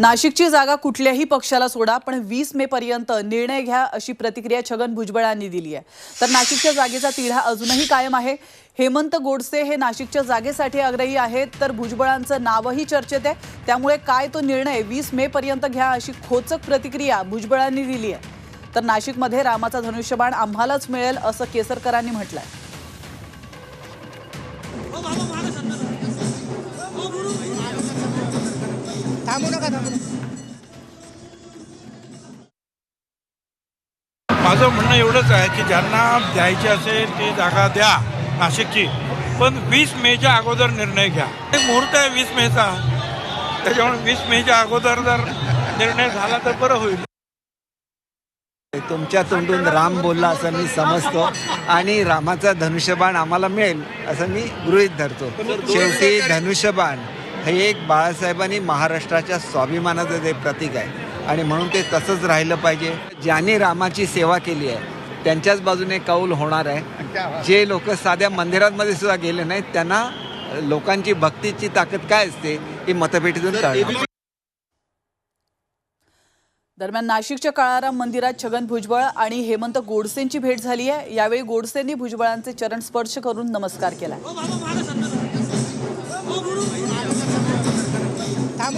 नाशिकची जागा कुठल्याही पक्षाला सोडा पण वीस मे पर्यंत निर्णय घ्या अशी प्रतिक्रिया छगन भुजबळांनी दिली आहे. तर नाशिकच्या जागेचा तिढा अजूनही कायम आहे. हेमंत गोडसे हे नाशिकच्या जागेसाठी आग्रही आहेत तर भुजबळांचं नावही चर्चेत आहे. त्यामुळे काय तो निर्णय वीस मे पर्यंत घ्या अशी खोचक प्रतिक्रिया भुजबळांनी दिली आहे. तर नाशिकमध्ये रामाचा धनुष्यबाण आम्हालाच मिळेल असं केसरकरांनी म्हटलंय. थांबू नका थांबू नका. माझं म्हणणं एवढंच आहे की ज्यांना द्यायची असेल ती जागा द्या नाशिकची. पण वीस मेच्या अगोदर निर्णय घ्या. एक मुहूर्त आहे वीस मेचा. त्याच्यामुळे वीस मेच्या अगोदर जर निर्णय झाला तर बरं होईल. तुमच्या तोंडून राम बोलला असं मी समजतो आणि रामाचा धनुष्यबाण आम्हाला मिळेल असं मी गृहीत धरतो. शेवटी धनुष्यबाण. हे एक बाळासाहेबांनी महाराष्ट्राच्या स्वाभिमानाचं ते प्रतीक आहे. आणि म्हणून ते तसंच राहिलं पाहिजे. ज्यांनी रामाची सेवा केली आहे त्यांच्याच बाजूने कौल होणार आहे. जे लोक साध्या मंदिरांमध्ये सुद्धा गेले नाहीत त्यांना लोकांची भक्तीची ताकद काय असते ही मतपेटीतून कळणार. दरम्यान नाशिकच्या काळाराम मंदिरात छगन भुजबळ आणि हेमंत गोडसेंची भेट झाली आहे. यावेळी गोडसेंनी भुजबळांचे चरण स्पर्श करून नमस्कार केला.